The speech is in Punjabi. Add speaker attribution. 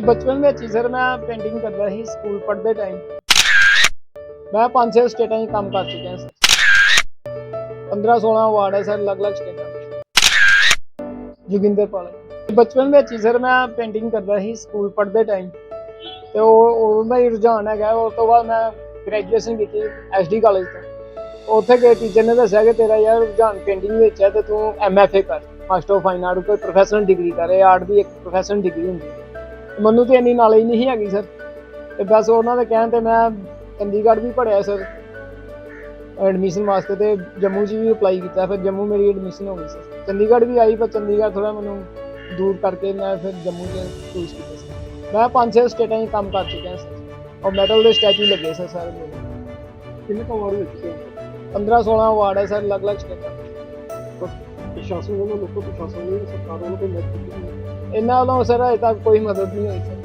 Speaker 1: ਬਚਪਨ ਵਿੱਚ ਹੀ ਸਰ ਮੈਂ ਪੇਂਟਿੰਗ ਕਰਦਾ ਸੀ ਸਕੂਲ ਪੜ੍ਹਦੇ ਟਾਈਮ ਮੈਂ ਪੰਜ ਛੇ ਸਟੇਟਾਂ 'ਚ ਕੰਮ ਕਰ ਚੁੱਕਿਆ ਸਰ 15 16 ਅਵਾਰਡ ਹੈ ਸਰ ਅਲੱਗ-ਅਲੱਗ ਸਟੇਟਾਂ। ਦੇ ਜੋਗਿੰਦਰ ਪਾਲ। ਬਚਪਨ ਵਿੱਚ ਹੀ ਸਰ ਮੈਂ ਪੇਂਟਿੰਗ ਕਰਦਾ ਸੀ ਸਕੂਲ ਪੜ੍ਹਦੇ ਟਾਈਮ ਤੇ ਉਹ, ਉਹਦਾ ਹੀ ਰੁਝਾਨ ਹੈਗਾ। ਉਸ ਤੋਂ ਬਾਅਦ ਮੈਂ ਗ੍ਰੈਜੂਏਸ਼ਨ ਕੀਤੀ ਐਸਡੀ ਕਾਲਜ ਤੋਂ। ਉੱਥੇ ਗਏ ਟੀਚਰ ਨੇ ਦੱਸਿਆ ਕਿ ਤੇਰਾ ਯਾਰ ਰੁਝਾਨ ਪੇਂਟਿੰਗ ਵਿੱਚ ਹੈ ਤੇ ਤੂੰ ਐਮਐਫਏ ਕਰ। ਮਾਸਟਰ ਆਫ ਫਾਈਨ ਆਰਟ ਕੋਈ ਪ੍ਰੋਫੈਸ਼ਨਲ ਡਿਗਰੀ ਕਰ। ਇਹ ਆਰਟ ਦੀ ਇੱਕ ਪ੍ਰੋਫੈਸ਼ਨਲ ਡਿਗਰੀ ਹੁੰਦੀ ਹੈ। ਮੈਨੂੰ ਤੇ ਇੰਨੀ ਨੌਲੇਜ ਨਹੀਂ ਹੈਗੀ ਸਰ ਤੇ ਬਸ ਉਹਨਾਂ ਦੇ ਕਹਿਣ ਤੇ ਮੈਂ ਚੰਡੀਗੜ੍ਹ ਵੀ ਪੜ੍ਹਿਆ ਸਰ ਐਡਮਿਸ਼ਨ ਵਾਸਤੇ ਤੇ ਜੰਮੂ 'ਚ ਵੀ ਅਪਲਾਈ ਕੀਤਾ ਫਿਰ ਜੰਮੂ ਮੇਰੀ ਐਡਮਿਸ਼ਨ ਹੋ ਗਈ ਸਰ ਚੰਡੀਗੜ੍ਹ ਵੀ ਆਈ ਪਰ ਚੰਡੀਗੜ੍ਹ ਥੋੜਾ ਮੈਨੂੰ ਦੂਰ ਕਰਕੇ ਮੈਂ ਫਿਰ ਜੰਮੂ 'ਚ ਚੂਜ਼ ਕੀਤਾ ਸਰ ਮੈਂ ਪੰਜ ਛੇ ਸਟੇਟਾਂ 'ਚ ਕੰਮ ਕਰ ਚੁੱਕਿਆ ਸਰ ਔਰ ਮੈਡਲ ਦੇ ਸਟੈਚੂ ਲੱਗੇ ਸਰ ਸਾਰੇ ਮੇਰੇ।
Speaker 2: ਕਿੰਨੇ ਕੁ ਅਵਾਰਡ ਵਿੱਚ ਸੀ?
Speaker 1: 15 16 ਅਵਾਰਡ ਹੈ ਸਰ ਅਲੱਗ-ਅਲੱਗ ਸਟੇਟਾਂ।
Speaker 2: ਪ੍ਰਸ਼ਾਸਨ ਵੱਲੋਂ ਲੋਕਾਂ ਪ੍ਰਸ਼ਾਸਨ ਵੱਲੋਂ ਸਰਕਾਰ ਵੱਲੋਂ ਕੋਈ ਮਦਦ ਕੀਤੀ?
Speaker 1: ਇਹਨਾਂ ਵੱਲੋਂ ਸਰ ਅਜੇ ਤੱਕ ਕੋਈ ਮਦਦ ਨਹੀਂ ਹੋਈ। ਸਰ